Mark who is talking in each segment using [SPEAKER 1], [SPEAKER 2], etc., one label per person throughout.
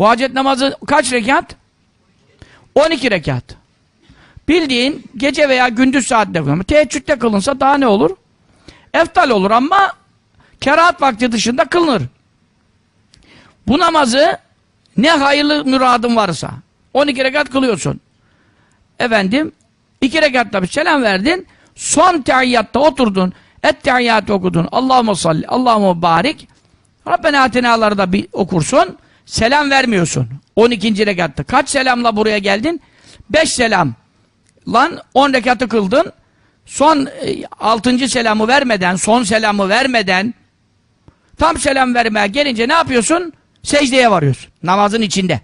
[SPEAKER 1] Bu hacet namazı kaç rekat? 12 rekat. Bildiğin gece veya gündüz saatte kılınır. Teheccüde kılınsa daha ne olur? Eftal olur ama kerahat vakti dışında kılınır. Bu namazı ne hayırlı müradın varsa 12 rekat kılıyorsun. Efendim 2 rekatta bir selam verdin. Son tehiyyatta oturdun. Et tehiyyatı okudun. Allahümme salli, Allahümme barik. Rabbena atenaları da bir okursun. Selam vermiyorsun. 12. rekatta. Kaç selamla buraya geldin? 5 selam. Lan 10 rekatı kıldın. Son 6. selamı vermeden, son selamı vermeden tam selam vermeye gelince ne yapıyorsun? Secdeye varıyorsun. Namazın içinde.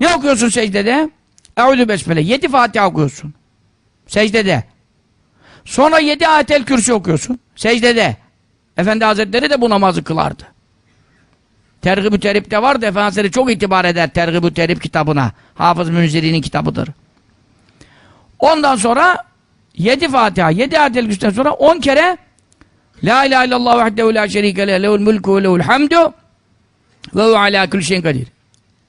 [SPEAKER 1] Ne okuyorsun secdede? Eûzü besmele. 7 Fatiha okuyorsun. Secdede. Sonra 7 ayetel kürsü okuyorsun. Secdede. Efendi Hazretleri de bu namazı kılardı. Tergib-ü Terip'te vardı. Efendi Hazretleri çok itibar eder Tergib-ü Terip kitabına. Hafız Münziri'nin kitabıdır. Ondan sonra 7 Fatiha, 7 ayetel kürsüden sonra 10 kere La ilahe illallah vahdehu la şerike leh lehul mulku ve lehul hamdu ve hu ala kulli şeyin kadir.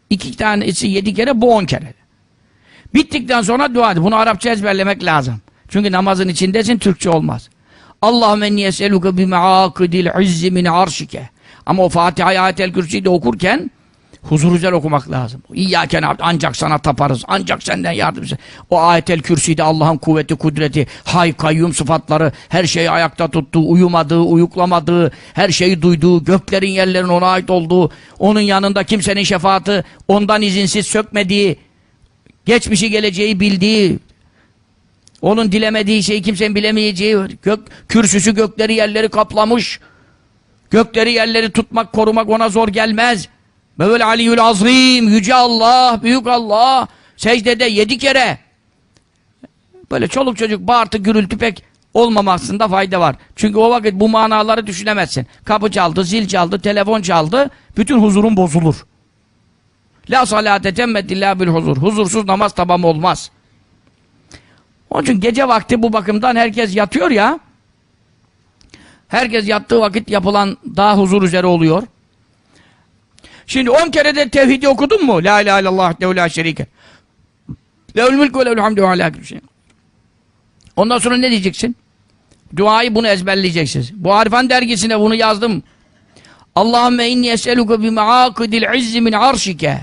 [SPEAKER 1] İki tanesi yedi kere, bu on kere. Bittikten sonra dua et. Bunu Arapça ezberlemek lazım. Çünkü namazın içindesin, Türkçe olmaz. Allahümme niyeseluke bime'akidil izzi min arşike. Ama o Fatiha ayetel kürsüyü de okurken huzur üzere okumak lazım. İyyâken abd, ancak sana taparız, ancak senden yardım ister. O ayetel kürsüde Allah'ın kuvveti, kudreti, hay, kayyum sıfatları, her şeyi ayakta tuttuğu, uyumadığı, uyuklamadığı, her şeyi duyduğu, göklerin yerlerin ona ait olduğu, onun yanında kimsenin şefaati, ondan izinsiz sökmediği, geçmişi geleceği bildiği, onun dilemediği şeyi kimsenin bilemeyeceği, gök, kürsüsü gökleri yerleri kaplamış, gökleri yerleri tutmak, korumak ona zor gelmez. Mevel aliyyül azim, yüce Allah, büyük Allah, secdede yedi kere. Böyle çoluk çocuk bağırtı gürültü pek olmamasında fayda var. Çünkü o vakit bu manaları düşünemezsin. Kapı çaldı, zil çaldı, telefon çaldı, bütün huzurun bozulur. La salate temmet illa bil huzur. Huzursuz namaz tamam olmaz. Onun için gece vakti bu bakımdan herkes yatıyor ya, herkes yattığı vakit yapılan daha huzur üzere oluyor. Şimdi on kere de tevhidi okudun mu? La ilahe illallah dehu la şerike. Lehul mülk ve lehul hamdu ve ala. Ondan sonra ne diyeceksin? Duayı bunu ezberleyeceksiniz. Bu Arifan dergisine bunu yazdım. Allahümme inni eseluke bime'akidil izzi min arşike.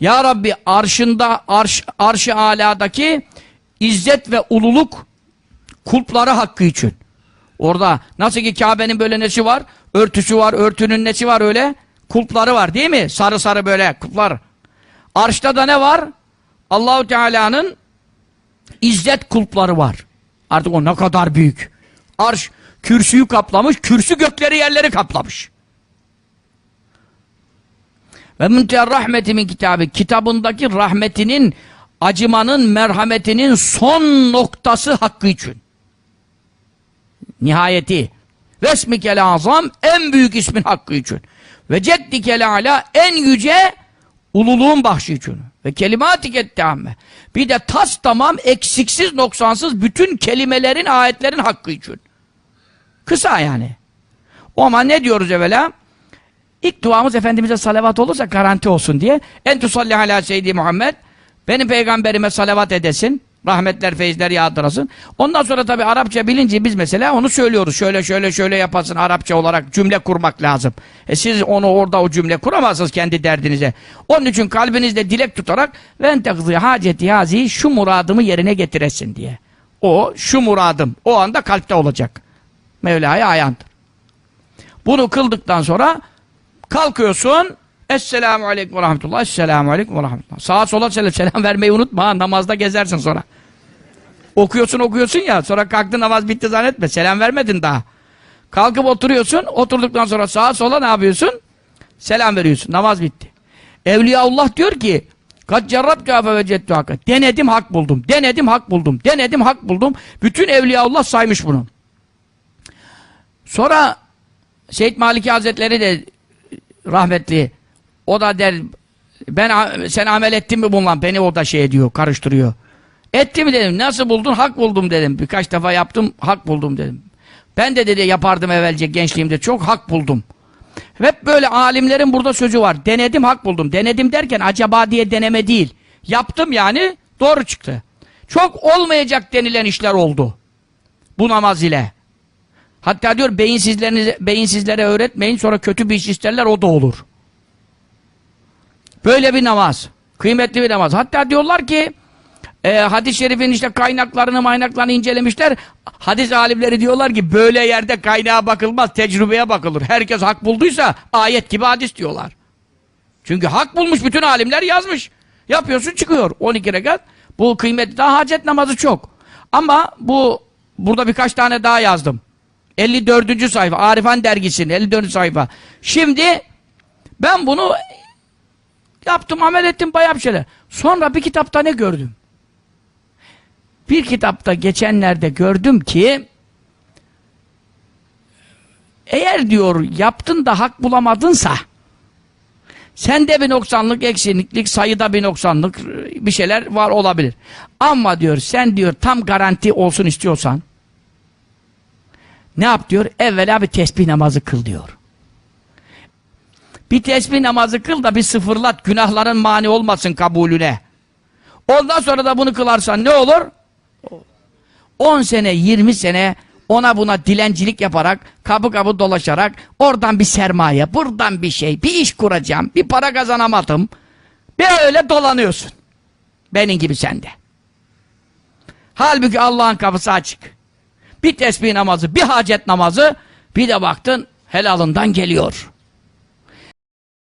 [SPEAKER 1] Ya Rabbi arşında, arş, arş-ı aladaki izzet ve ululuk kulpları hakkı için. Orada nasıl ki Kabe'nin böyle nesi var? Örtüsü var, örtünün nesi var öyle? Kulpları var değil mi? Sarı sarı böyle kulplar. Arşta da ne var? Allahu Teala'nın izzet kulpları var. Artık o ne kadar büyük. Arş kürsüyü kaplamış, kürsü gökleri yerleri kaplamış. Ve münteher rahmetimin kitabı. Kitabındaki rahmetinin, acımanın, merhametinin son noktası hakkı için. Nihayeti. Vesmikel azam en büyük ismin hakkı için. Ve ceddikel ala en yüce ululuğun bahşi için. Ve kelimatiket teamme. Bir de tas tamam eksiksiz noksansız bütün kelimelerin ayetlerin hakkı için. Kısa yani. O ama ne diyoruz evvela? İlk duamız Efendimiz'e salavat olursa garanti olsun diye. En tusalli ala seyyidi Muhammed. Benim peygamberime salavat edesin. Rahmetler, feyizler yağdırasın. Ondan sonra tabi Arapça bilince biz mesela onu söylüyoruz. Şöyle şöyle şöyle yapasın Arapça olarak cümle kurmak lazım. E siz onu orada o cümle kuramazsınız kendi derdinize. Onun için kalbinizde dilek tutarak ve entekzı haceti hazi şu muradımı yerine getiresin diye. O şu muradım o anda kalpte olacak. Mevla'ya ayandır. Bunu kıldıktan sonra kalkıyorsun Esselamu Aleyküm ve Rahmetullah. Esselamu Aleyküm ve Rahmetullah. Sağa sola selam, selam vermeyi unutma. Ha, namazda gezersin sonra. Okuyorsun okuyorsun ya. Sonra kalktın namaz bitti zannetme. Selam vermedin daha. Kalkıp oturuyorsun. Oturduktan sonra sağa sola ne yapıyorsun? Selam veriyorsun. Namaz bitti. Evliyaullah diyor ki Kat ceddu hakka. Denedim hak buldum. Denedim hak buldum. Denedim hak buldum. Bütün Evliyaullah saymış bunu. Sonra Seyyid Maliki Hazretleri de rahmetli o da der ben sen amel ettin mi bununla beni o da şey ediyor karıştırıyor. Etti mi dedim nasıl buldun hak buldum dedim birkaç defa yaptım hak buldum dedim. Ben de dedi yapardım evvelce gençliğimde çok hak buldum. Hep böyle alimlerin burada sözü var. Denedim hak buldum. Denedim derken acaba diye deneme değil. Yaptım yani doğru çıktı. Çok olmayacak denilen işler oldu. Bu namaz ile. Hatta diyor beyinsizlerinize, beyinsizlere öğretmeyin sonra kötü bir iş isterler o da olur. Böyle bir namaz. Kıymetli bir namaz. Hatta diyorlar ki e, hadis-i şerifin işte kaynaklarını maynaklarını incelemişler. Hadis alimleri diyorlar ki böyle yerde kaynağa bakılmaz, tecrübeye bakılır. Herkes hak bulduysa ayet gibi hadis diyorlar. Çünkü hak bulmuş bütün alimler yazmış. Yapıyorsun çıkıyor 12 rekat. Bu kıymetli daha hacet namazı çok. Ama bu burada birkaç tane daha yazdım. 54. sayfa Arifan dergisinin 54. sayfa. Şimdi ben bunu yaptım, amel ettim bayağı bir şeyler. Sonra bir kitapta ne gördüm? Bir kitapta geçenlerde gördüm ki eğer diyor yaptın da hak bulamadınsa sende bir noksanlık, eksiklik, sayıda bir noksanlık bir şeyler var olabilir. Ama diyor sen diyor tam garanti olsun istiyorsan ne yap diyor? Evvela bir tesbih namazı kıl diyor. Bir tesbih namazı kıl da bir sıfırlat günahların mani olmasın kabulüne. Ondan sonra da bunu kılarsan ne olur? 10 sene 20 sene ona buna dilencilik yaparak kapı kapı dolaşarak oradan bir sermaye buradan bir şey bir iş kuracağım bir para kazanamadım. Böyle dolanıyorsun. Benim gibi sende halbuki Allah'ın kapısı açık. Bir tesbih namazı bir hacet namazı bir de baktın helalından geliyor